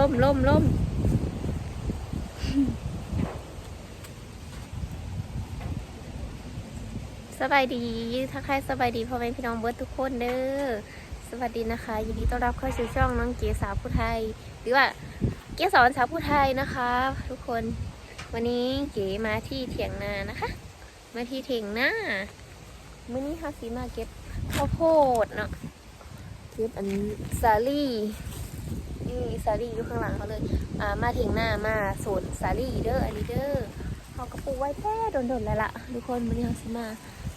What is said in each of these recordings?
ล่มล่มล่มสบายดีทักทายสบายดีพ่อแม่พี่น้องเบิร์ดทุกคนเด้อสวัสดีนะคะ ยินดีต้อนรับเข้าสู่ช่องน้องเกสาวผู้ไทย หรือว่าเกสอนสาวผู้ไทยนะคะ ทุกคนวันนี้เก๋มาที่เถียงนานะคะ มาที่เถียงนาเมื่อนี้ค่ะสีมาเก็บข้าวโพดเนาะเก็บอันสาลี่ นี่สาลี่อยู่ข้างหลังเขาเลยอ่ามาถียงนามาสวนสาลี่เด้ออันนี้เด้อเขากระปูไว้แท้โดนๆแล้วล่ะทุกคนวันนี้เขาสีมา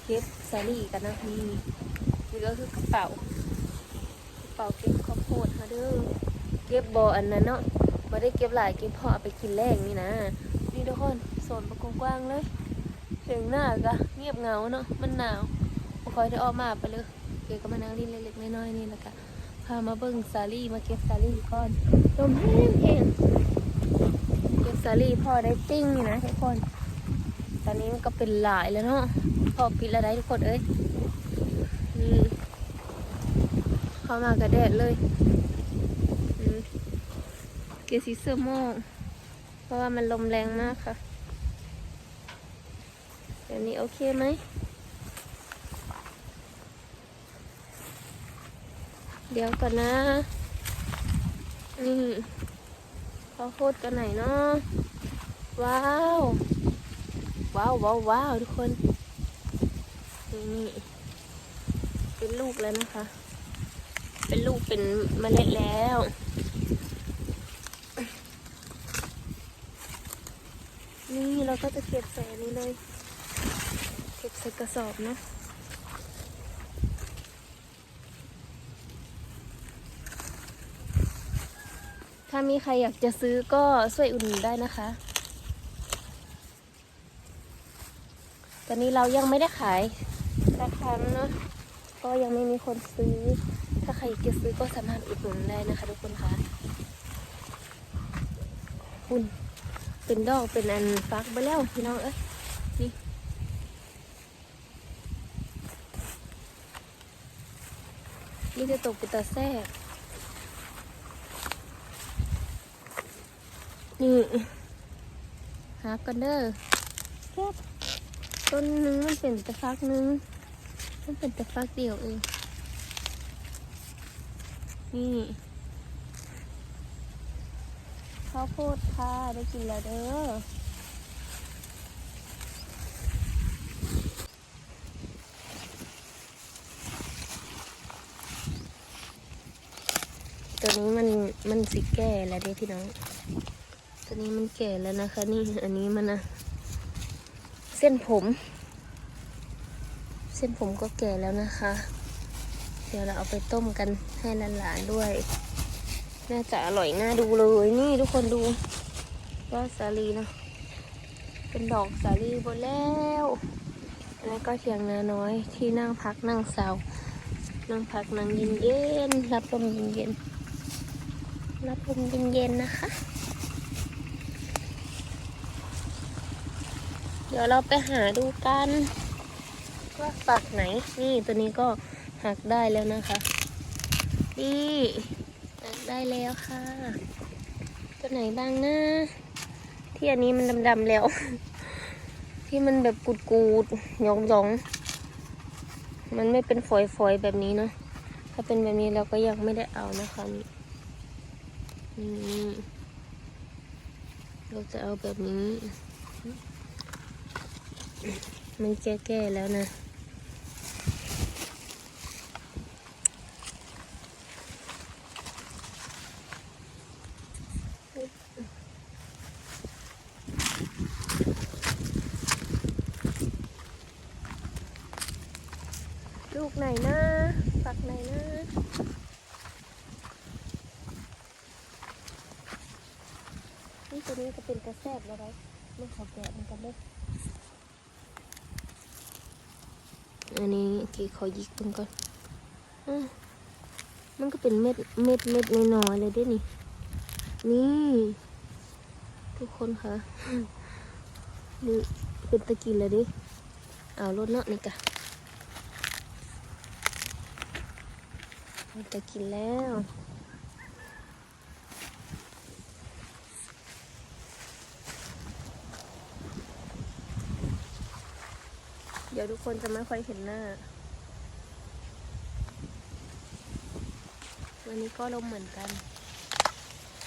เก็บสาลี่กันนะนี่นี่ก็คือกระเป๋ากระเป๋าเก็บข้าวโพดค่ะเด้อเก็บบออันนั้นเนาะมาได้เก็บหลายเก็บพอเอาไปกินแรกนี่นะนี่ทุกคนโซนประกว้างเลยเสียงหน้ากะเงียบเหงาเนาะมันหนาวคอยได้ออกมาไปเลยเก็บก็มานั่งรินเล็กๆน้อยๆนี่แหละกะ พามาเบิ่งสาลี่มาเก็บสาลี่ก่อนลมแห้งแห้งเก็บสาลี่พอได้ติ้งนี่นะทุกคน ตอนนี้มันก็เป็นหลายแล้วเนาะพอปิดแล้วได้ทุกคนเอ้ยเข้ามากระแดดเลยเกยร์สีเสื้อโมงเพราะว่ามันลมแรงมากค่ะเดี๋ยวนี้โอเคไหม เดี๋ยวก่อนนะ นี่ข้าวโพดกันไหนเนาะ ว้าว ว้าวว้าวว้าวทุกคน นี่นี่ เป็นลูกแล้วนะคะ เป็นลูกเป็นเมล็ดแล้วนี่เราก็จะเก็บใส่อันนี้เลย เก็บใส่กระสอบเนาะ ถ้ามีใครอยากจะซื้อก็ช่วยอุดหนุนได้นะคะ ตอนนี้เรายังไม่ได้ขายสักครั้งเนาะก็ยังไม่มีคนซื้อ ถ้าใครอยากจะซื้อก็สามารถอุดหนุนได้นะคะ ทุกคนคะคุณเป็นดอกเป็นอันฟักไปแล้วพี่น้องเอ้ยนี่นี่จะตกเป็นตาแซ่บ นี่หากันเด้อแค่ต้นหนึงมันเป็นแต่ฟักหนึง มันเป็นแต่ฟักเดียวเอง นี่ข้าวโพดค่ะ ได้กินแล้วเด้อตัวนี้มันมันสิแก่แล้วเด้พี่น้อง ตัวนี้มันแก่แล้วนะคะ นี่อันนี้มันนะเส้นผม เส้นผมก็แก่แล้วนะคะ เดี๋ยวเราเอาไปต้มกันให้หลานๆด้วย น่าจะอร่อยน่าดูเลยนี่ทุกคนดูว่าสาลีเนาะเป็นดอกสาลีหมดแล้วอันนี้นก็เถียงนาน้อยที่นั่งพักนั่งเสานั่งพักนั่งเย็นเย็นๆรับลมเย็นเย็นๆรับลมเย็นเย็นๆนะคะ เดี๋ยวเราไปหาดูกันว่าฝักไหน นี่ตัวนี้ก็หักได้แล้วนะคะ นี่หักได้แล้วค่ะ ตัวไหนบ้างนะที่อันนี้มันดำๆแล้ว ที่มันแบบกูดๆหยองๆ มันไม่เป็นฝอยๆแบบนี้เนาะถ้าเป็นแบบนี้เราก็ยังไม่ได้เอานะคะนี่นี่เราจะเอาแบบนี้ มันแก่ๆแล้วนะลูกไหนนะฝักไหนนะนี่ตัวนี้ก็เป็นกระแสบแล้วไรไม่ขอแกะมันกันเลย อันนี้กีขอยิกมันก่อนอมันก็เป็นเม็ดเม็ดเม็ดน้อยๆเลยเด้วยนี่ นี่ ทุกคนคะนี่เป็นตะกินเลยดิเอารถเนาะนี่กะตะกินแล้ว เดี๋ยวทุกคนจะไม่ค่อยเห็นหน้า วันนี้ก็ลมเหมือนกัน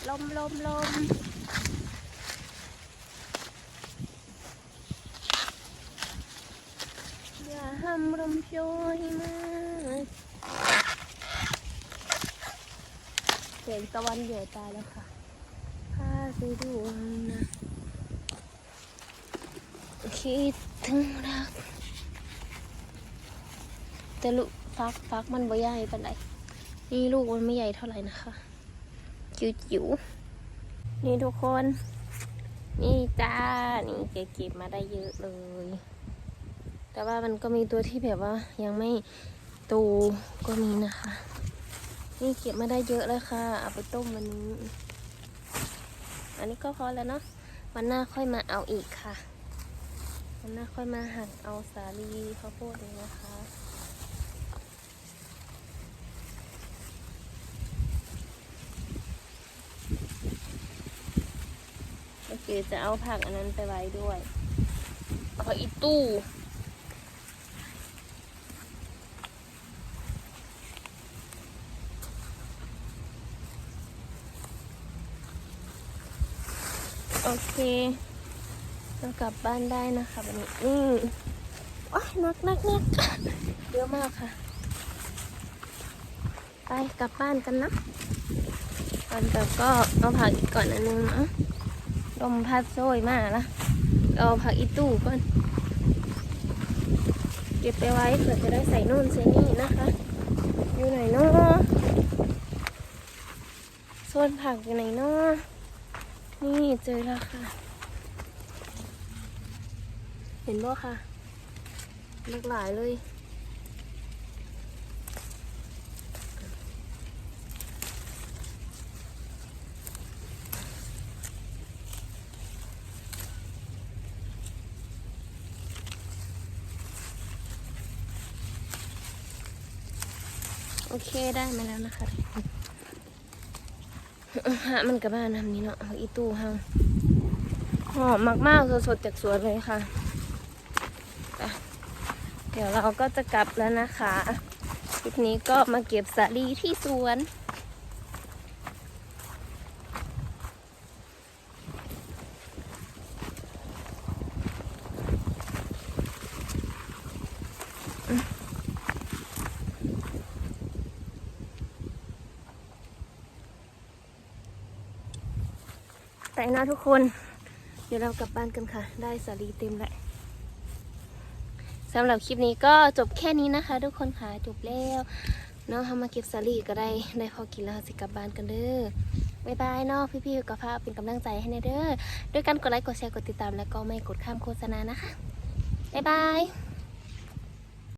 ลมลมลมอย่าห้ามลมโชยมาเสียงตะวันเหยอตายแล้วค่ะพาไปดูนะคิดถึงรัก แต่ลูกฟักฟักมันบ่ใหญ่ปานใดนี่ลูกมันไม่ใหญ่เท่าไหร่นะคะ จิ๋วจิ๋วนี่ทุกคน นี่จ้า นี่เก็บมาได้เยอะเลย แต่ว่ามันก็มีตัวที่แบบว่ายังไม่โตก็มีนะคะ นี่เก็บมาได้เยอะแล้วค่ะ เอาไปต้มวันนี้ อันนี้ก็พอแล้วเนาะ วันหน้าค่อยมาเอาอีกค่ะ วันหน้าค่อยมาหั่นเอาสาลีข้าวโพดเลยนะคะ ก็คือจะเอาผักอันนั้นไปไว้ด้วยเอาอีตู้โอเคเรากลับบ้านได้นะคะวันนี้นี่ว้ายนักนักนักเยอะมากค่ะ ไปกลับบ้านกันนะก่อนกลับก็เอาผักอีกก่อนอันนึงนะ ลมพัดโซยมากละเอาผักอีตู้ก่อนเก็บไปไว้เผื่อจะได้ใส่นู่นใส่นี่นะคะ อยู่ไหนเนาะโซนผักอยู่ไหนเนาะนี่เจอแล้วค่ะ เห็นบ่ค่ะหลากหลายเลย โอเคได้มาแล้วนะคะ ฮะมันกับบ้านทำนี้เนาะอีตู้ห้าหอมมากๆสดๆจากสวนเลยค่ะ เดี๋ยวเราก็จะกลับแล้วนะคะ คลิปนี้ก็มาเก็บสาลีที่สวน แต่นะทุกคน เดี๋ยวเรากลับบ้านกันค่ะ ได้สาลีเต็มแล้วสำหรับคลิปนี้ก็จบแค่นี้นะคะ ทุกคนค่ะจบแล้วเนาะทำมาเก็บสาลีก็ได้ได้พอกินแล้วสิกลับบ้านกันเด้อบายบายเนาะพี่ๆกับพาเป็นกำลังใจให้ในเด้อด้วยการกดไลค์กดแชร์กดติดตามแล้วก็ไม่กดข้ามโฆษณานะคะบายบาย